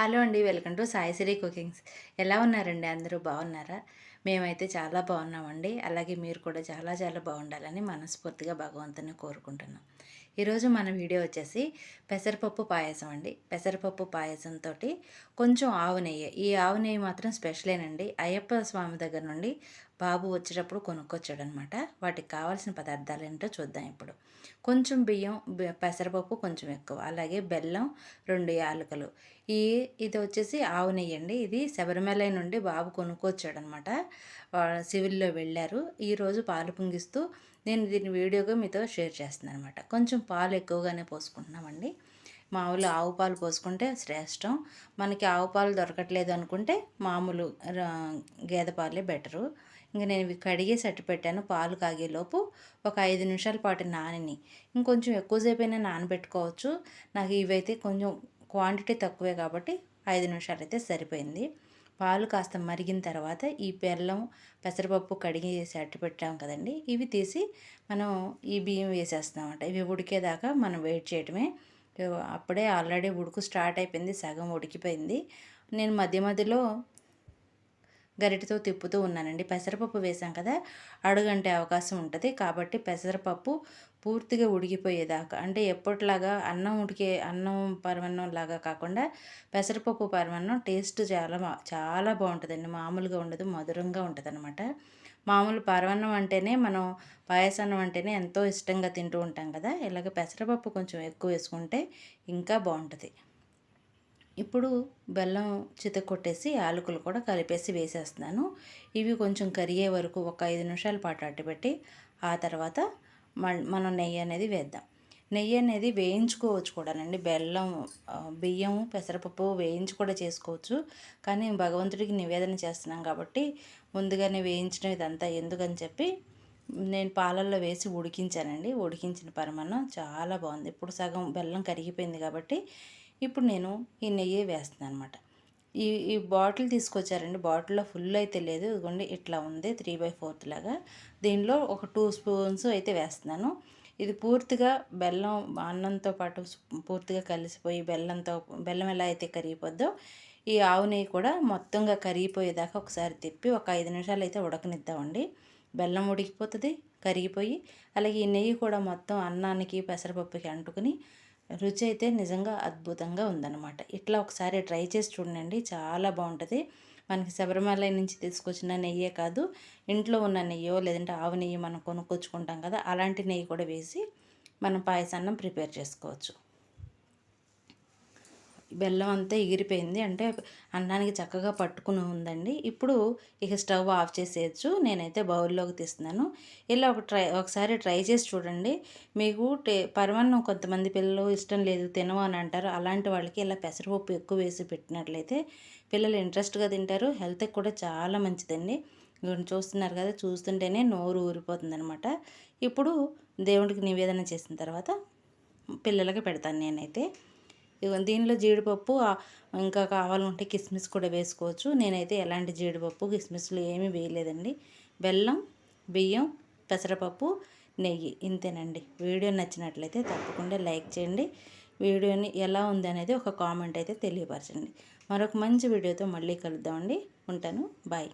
Hello అండి welcome to Saisri cookings. ఎలా ఉన్నారండి? అందరూ బాగున్నారా? మేమైతే చాలా బాగున్నామండి. అలాగే మీరు కూడా చాలా చాలా బాగుండాలని మనస్ఫూర్తిగా భగవంతుని కోరుకుంటున్నాం. ఈరోజు మన వీడియో వచ్చేసి పెసరపప్పు పాయసం అండి. పెసరపప్పు పాయసంతో కొంచెం ఆవు నెయ్యి. ఈ ఆవు నెయ్యి మాత్రం స్పెషలేనండి. అయ్యప్ప స్వామి దగ్గర నుండి బాబు వచ్చేటప్పుడు కొనుక్కొచ్చాడు అనమాట వాటికి కావాల్సిన పదార్థాలు ఏంటో చూద్దాం ఇప్పుడు. కొంచెం బియ్యం పెసరపప్పు కొంచెం ఎక్కువ. అలాగే బెల్లం రెండు యాలకులు. ఈ ఇది వచ్చేసి ఆవు నెయ్యి అండి. ఇది శబరిమల నుండి బాబు కొనుక్కొచ్చాడు అనమాట సివిల్లో వెళ్ళారు. ఈరోజు పాలు పొంగిస్తూ నేను దీని వీడియోగా మీతో షేర్ చేస్తున్నాను అనమాట కొంచెం పాలు ఎక్కువగానే పోసుకుంటున్నామండి. మామూలు ఆవు పాలు పోసుకుంటే శ్రేష్టం. మనకి ఆవు పాలు దొరకట్లేదు అనుకుంటే మామూలు గేదె పాలే బెటరు. ఇంకా నేను ఇవి కడిగేసి అట్టు పెట్టాను పాలు కాగేలోపు ఒక ఐదు నిమిషాల పాటు నానిని. ఇంకొంచెం ఎక్కువసేపు అయినా నానబెట్టుకోవచ్చు. నాకు ఇవైతే కొంచెం క్వాంటిటీ తక్కువే కాబట్టి ఐదు నిమిషాలు అయితే సరిపోయింది. పాలు కాస్త మరిగిన తర్వాత ఈ బెల్లం పెసరపప్పు కడిగి వేసి పెట్టాం కదండి. ఇవి తీసి మనం ఈ బియ్యం వేసేస్తామంట ఇవి ఉడికేదాకా మనం వెయిట్ చేయటమే. అప్పుడే ఆల్రెడీ ఉడుకు స్టార్ట్ అయిపోయింది సగం ఉడికిపోయింది. నేను మధ్య మధ్యలో గరిటతో తిప్పుతూ ఉన్నానండి. పెసరపప్పు వేసాం కదా అడుగంటే అవకాశం ఉంటుంది. కాబట్టి పెసరపప్పు పూర్తిగా ఉడికిపోయేదాకా అంటే ఎప్పటిలాగా అన్నం ఉడికే అన్నం పరమన్నం లాగా కాకుండా పెసరపప్పు పరమన్నం టేస్ట్ చాలా చాలా బాగుంటుందండి. మామూలుగా ఉండదు మధురంగా ఉంటుంది అనమాట మామూలు పరవన్నం అంటేనే మనం పాయసన్నం అంటేనే ఎంతో ఇష్టంగా తింటూ ఉంటాం కదా ఇలాగ పెసరపప్పు కొంచెం ఎక్కువ వేసుకుంటే ఇంకా బాగుంటుంది. ఇప్పుడు బెల్లం చిత కొట్టేసి యాలకులు కూడా కలిపేసి వేసేస్తున్నాను. ఇవి కొంచెం కరిగే వరకు ఒక ఐదు నిమిషాల పాటు అట్టుపెట్టి ఆ తర్వాత మనం నెయ్యి అనేది వేద్దాం. నెయ్యి అనేది వేయించుకోవచ్చు కూడానండి. బెల్లం బియ్యం పెసరపప్పు వేయించి కూడా చేసుకోవచ్చు. కానీ భగవంతుడికి నివేదన చేస్తున్నాం కాబట్టి ముందుగానే వేయించడం ఇదంతా ఎందుకని చెప్పి నేను పాలల్లో వేసి ఉడికించానండి. ఉడికించిన పరమాన్నం చాలా బాగుంది. ఇప్పుడు సగం బెల్లం కరిగిపోయింది కాబట్టి ఇప్పుడు నేను ఈ నెయ్యి వేస్తున్నాను అనమాట ఈ ఈ బాటిల్ తీసుకొచ్చారండి. బాటిల్లో ఫుల్ అయితే లేదు. ఇదిగోండి ఇట్లా ఉంది. త్రీ బై ఫోర్త్ లాగా. దీనిలో ఒక టూ స్పూన్స్ అయితే వేస్తున్నాను. ఇది పూర్తిగా బెల్లం అన్నంతో పాటు పూర్తిగా కలిసిపోయి బెల్లంతో బెల్లం ఎలా అయితే కరిగిపోద్దో ఈ ఆవు నెయ్యి కూడా మొత్తంగా కరిగిపోయేదాకా ఒకసారి తిప్పి ఒక ఐదు నిమిషాలు అయితే ఉడకనిద్దామండి. బెల్లం ఉడికిపోతుంది కరిగిపోయి. అలాగే ఈ నెయ్యి కూడా మొత్తం అన్నానికి పెసరపప్పుకి అంటుకుని రుచి అయితే నిజంగా అద్భుతంగా ఉందన్నమాట. ఇట్లా ఒకసారి ట్రై చేసి చూడండి చాలా బాగుంటుంది. మనకి శబరిమల నుంచి తీసుకొచ్చిన నెయ్యే కాదు ఇంట్లో ఉన్న నెయ్యో లేదంటే ఆవు నెయ్యి మనం కొనుక్కొచ్చుకుంటాం కదా అలాంటి నెయ్యి కూడా వేసి మనం పాయసాన్నం ప్రిపేర్ చేసుకోవచ్చు. బెల్లం అంతా ఎగిరిపోయింది. అంటే అన్నానికి చక్కగా పట్టుకుని ఉందండి. ఇప్పుడు ఇక స్టవ్ ఆఫ్ చేసేయచ్చు. నేనైతే బౌల్లోకి తీస్తున్నాను. ఇలా ఒక ట్రై ఒకసారి ట్రై చేసి చూడండి. మీకు టే పరమాన్నం కొంతమంది పిల్లలు ఇష్టం లేదు తినవు అని అంటారు. అలాంటి వాళ్ళకి ఇలా పెసరపప్పు ఎక్కువ వేసి పెట్టినట్లయితే పిల్లలు ఇంట్రెస్ట్గా తింటారు. హెల్త్కి కూడా చాలా మంచిదండి. చూస్తున్నారు కదా చూస్తుంటేనే నోరు ఊరిపోతుంది అనమాట ఇప్పుడు దేవుడికి నివేదన చేసిన తర్వాత పిల్లలకి పెడతాను నేనైతే. దీనిలో జీడిపప్పు ఇంకా కావాలంటే కిస్మిస్ కూడా వేసుకోవచ్చు. నేనైతే ఎలాంటి జీడిపప్పు కిస్మిస్లు ఏమీ వేయలేదండి. బెల్లం బియ్యం పెసరపప్పు నెయ్యి ఇంతేనండి. వీడియో నచ్చినట్లయితే తప్పకుండా లైక్ చేయండి. వీడియోని ఎలా ఉంది అనేది ఒక కామెంట్ అయితే తెలియపరచండి. మరొక మంచి వీడియోతో మళ్ళీ కలుద్దామండి. ఉంటాను. బాయ్.